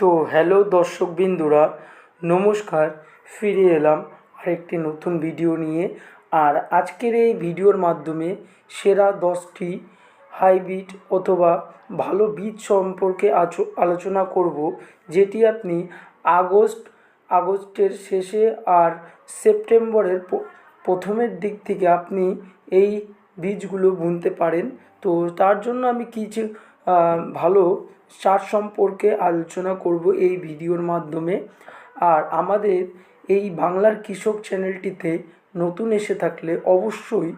তো হ্যালো দর্শকবৃন্দুরা, নমস্কার। ফিরে এলাম আরেকটি নতুন ভিডিও নিয়ে। আর আজকের এই ভিডিওর মাধ্যমে সেরা দশটি হাইব্রিড অথবা ভালো বীজ সম্পর্কে আলোচনা করব, যেটি আপনি আগস্ট, আগস্টের শেষে আর সেপ্টেম্বরের প্রথমের দিক থেকে আপনি এই বীজগুলো বুনতে পারেন। তো তার জন্য আমি কিছু ভালো চাষ সম্পর্কে আলোচনা করব এই ভিডিওর মাধ্যমে। আর আমাদের এই বাংলার কৃষক চ্যানেলটিতে নতুন এসে থাকলে অবশ্যই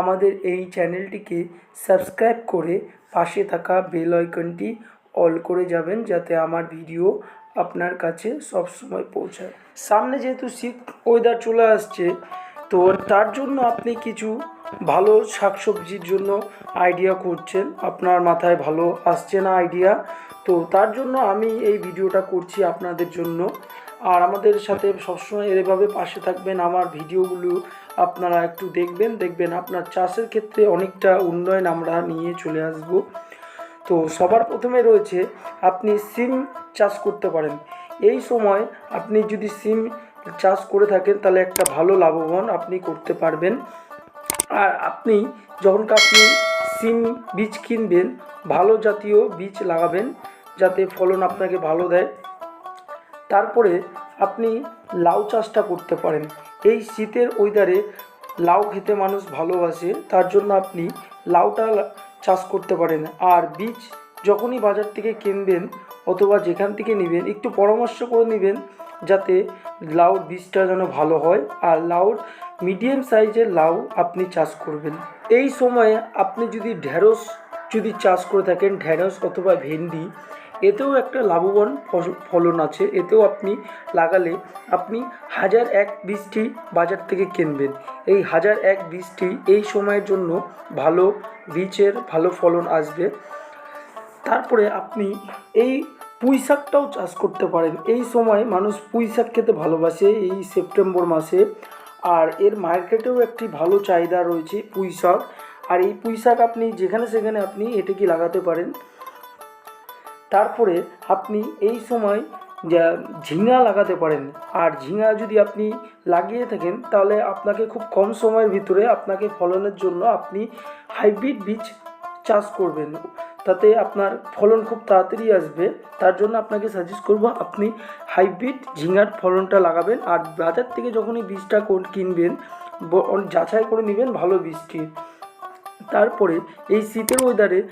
আমাদের এই চ্যানেলটিকে সাবস্ক্রাইব করে পাশে থাকা বেল আইকনটি অল করে যাবেন, যাতে আমার ভিডিও আপনার কাছে সবসময় পৌঁছায়। সামনে যেহেতু শীত ওয়েদার চলে আসছে, তো তার জন্য আপনি কিছু ভালো শাকসবজির জন্য আইডিয়া করছেন। আপনার মাথায় ভালো আসছে না আইডিয়া তো তার জন্য আমি এই ভিডিওটা করছি আপনাদের জন্য। আর আমাদের সাথে সবসময় এভাবে পাশে থাকবেন আমার ভিডিওগুলো আপনারা একটু দেখবেন। দেখবেন আপনার চাষের ক্ষেত্রে অনেকটা উন্নয়ন আমরা নিয়ে চলে আসব। তো সবার প্রথমে রয়েছে, আপনি সিম চাষ করতে পারেন। এই সময় আপনি যদি সিম চাষ করে থাকেন, তাহলে একটা ভালো লাভবান আপনি করতে পারবেন। আর আপনি যখন আপনি সিম বীজ কিনবেন, ভালো জাতীয় বীজ লাগাবেন, যাতে ফলন আপনাকে ভালো দেয়, তারপরে আপনি লাউ চাষটা করতে পারেন। এই শীতের ওয়েদারে লাউ খেতে মানুষ ভালোবাসে, তার জন্য আপনি লাউটা চাষ করতে পারেন। আর বীজ যখনই বাজার থেকে কিনবেন অথবা যেখান থেকে নেবেন, একটু পরামর্শ করে নেবেন, যাতে লাউর বীজটা যেন ভালো হয়। আর লাউর মিডিয়াম সাইজের লাউ আপনি চাষ করবেন। এই সময়ে আপনি যদি ঢেঁড়স যদি চাষ করে থাকেন, ঢেঁড়স অথবা ভেন্ডি, এতেও একটা লাভবান ফলন আছে। এতেও আপনি লাগালে আপনি হাজার এক বীজটি বাজার থেকে কিনবেন। এই হাজার এক বীজটি এই সময়ের জন্য ভালো বীজের ভালো ফলন আসবে। তারপরে আপনি এই পুঁই শাকটাও চাষ করতে পারেন। এই সময় মানুষ পুঁই শাক খেতে ভালোবাসে। এই সেপ্টেম্বর মাসে আর এর মার্কেটেও একটি ভালো চাহিদা রয়েছে পুঁই শাক। আর এই পুঁই শাক আপনি যেখানে সেখানে আপনি এটাকে লাগাতে পারেন? তারপরে আপনি এই সময় ঝিঙা লাগাতে পারেন। আর ঝিঙা যদি আপনি লাগিয়ে থাকেন, তাহলে আপনাকে খুব কম সময়ের ভিতরে আপনাকে ফলনের জন্য আপনি হাইব্রিড বীজ চাষ করবেন। তাতে আপনার ফলন খুব তাড়াতাড়ি আসবে। তার জন্য আপনাকে সাজেস্ট করব আপনি হাইব্রিড ঝিঙার ফলনটা লাগাবেন আর বাজার থেকে যখনই বীজটা কোন- কিনবেন যাচাই করে নেবেন ভালো বীজটি। তারপরে এই শীতের ওয়েদারে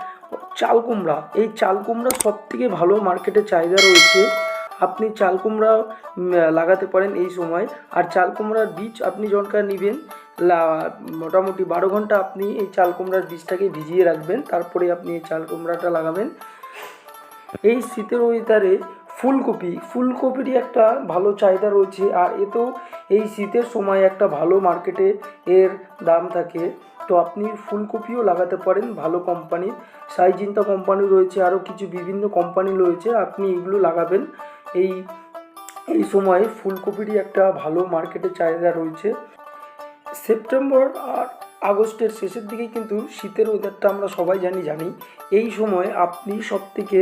চাল কুমড়া, এই চাল কুমড়া সব থেকে ভালো মার্কেটে চাহিদা রয়েছে। আপনি চাল কুমড়া লাগাতে পারেন এই সময়। আর চাল কুমড়ার বীজ আপনি যখনকার নেবেন মোটামুটি বারো ঘণ্টা আপনি এই চাল কুমড়ার বীজটাকে ভিজিয়ে রাখবেন, তারপরে আপনি এই চাল কুমড়াটা লাগাবেন। এই শীতের ওয়েদারে ফুলকপি, ফুলকপিরই একটা ভালো চাহিদা রয়েছে, আর এতেও এই শীতের সময় একটা ভালো মার্কেটে এর দাম থাকে। তো আপনি ফুলকপিও লাগাতে পারেন, ভালো কোম্পানি সাইজিন্তা কোম্পানি রয়েছে, আরও কিছু বিভিন্ন কোম্পানি রয়েছে, আপনি এগুলো লাগাবেন। এই এই সময়ে ফুলকপিরই একটা ভালো মার্কেটে চাহিদা রয়েছে। সেপ্টেম্বর আর আগস্টের শেষের দিকে কিন্তু শীতের ওয়েদারটা আমরা সবাই জানি জানি। এই সময় আপনি সব থেকে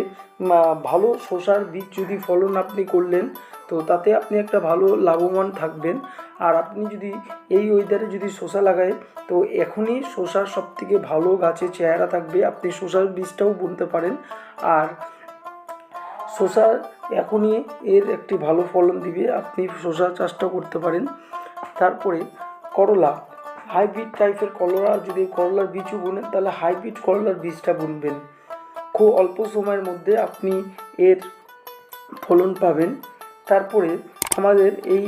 ভালো শশার বীজ যদি ফলন আপনি করলেন, তো তাতে আপনি একটা ভালো লাভবান থাকবেন। আর আপনি যদি এই ওয়েদারে যদি শসা লাগায়, তো এখনই শশার সব থেকে ভালো গাছের চেহারা থাকবে। আপনি শশার বীজটাও বুনতে পারেন। আর শসা এখনই এর একটি ভালো ফলন দিবে। আপনি শসা চাষটা করতে পারেন। তারপরে করলা, হাইব্রিড টাইপের করলা, যদি করলার বীজও বুনেন, তাহলে হাইব্রিড করলার বীজটা বুনবেন। খুব অল্প সময়ের মধ্যে আপনি এর ফলন পাবেন। তারপরে আমাদের এই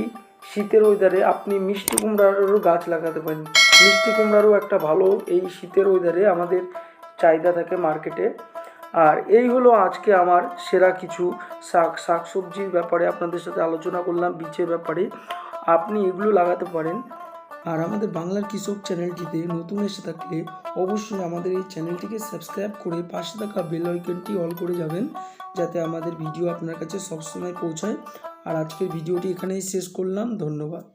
শীতের ওয়েদারে আপনি মিষ্টি কুমড়ারও গাছ লাগাতে পারেন। মিষ্টি কুমড়ারও একটা ভালো এই শীতের ওয়েদারে আমাদের চাহিদা থাকে মার্কেটে। আর এই হলো আজকে আমার সেরা কিছু শাক। শাক সবজির ব্যাপারে আপনাদের সাথে আলোচনা করলাম, বীজের ব্যাপারে। আপনি এগুলো লাগাতে পারেন। আর আমাদের বাংলার কৃষক চ্যানেলটিতে নতুন এসে থাকলে অবশ্যই আমাদের এই চ্যানেলটিকে সাবস্ক্রাইব করে পাশে থাকা বেল আইকনটি অল করে যাবেন, যাতে আমাদের ভিডিও আপনার কাছে সবসময় পৌঁছায়। আর আজকের ভিডিওটি এখানেই শেষ করলাম। ধন্যবাদ।